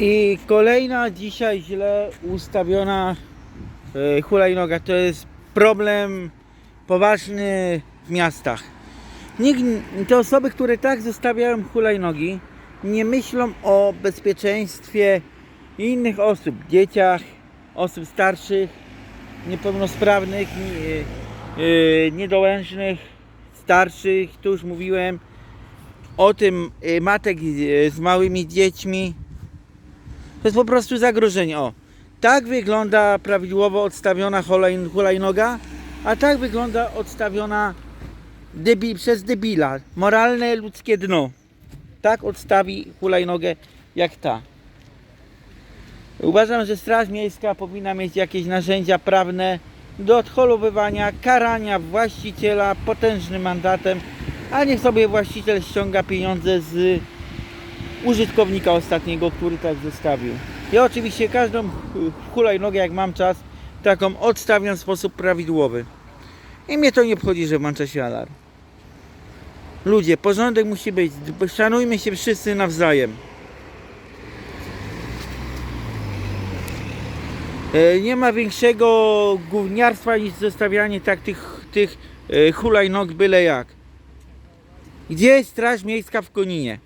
I kolejna dzisiaj źle ustawiona e, hulajnoga. To jest problem poważny w miastach. Nikt, te osoby, które tak zostawiają hulajnogi, nie myślą o bezpieczeństwie innych osób, dzieciach, osób starszych, niepełnosprawnych, nie, e, niedołężnych, starszych, tu już mówiłem o tym e, matek e, z małymi dziećmi. To jest po prostu zagrożenie. O, tak wygląda prawidłowo odstawiona hulaj- hulajnoga, a tak wygląda odstawiona przez debila. Moralne ludzkie dno. Tak odstawi hulajnogę jak ta. Uważam, że Straż Miejska powinna mieć jakieś narzędzia prawne do odholowywania, karania właściciela potężnym mandatem, a niech sobie właściciel ściąga pieniądze z użytkownika ostatniego, który tak zostawił. Ja oczywiście każdą hu- hulajnogę, jak mam czas, taką odstawiam w sposób prawidłowy. I mnie to nie obchodzi, że włącza się alarm. Ludzie, porządek musi być. Szanujmy się wszyscy nawzajem. E, Nie ma większego gówniarstwa niż zostawianie tak tych, tych e, hulajnog byle jak. Gdzie jest Straż Miejska w Koninie?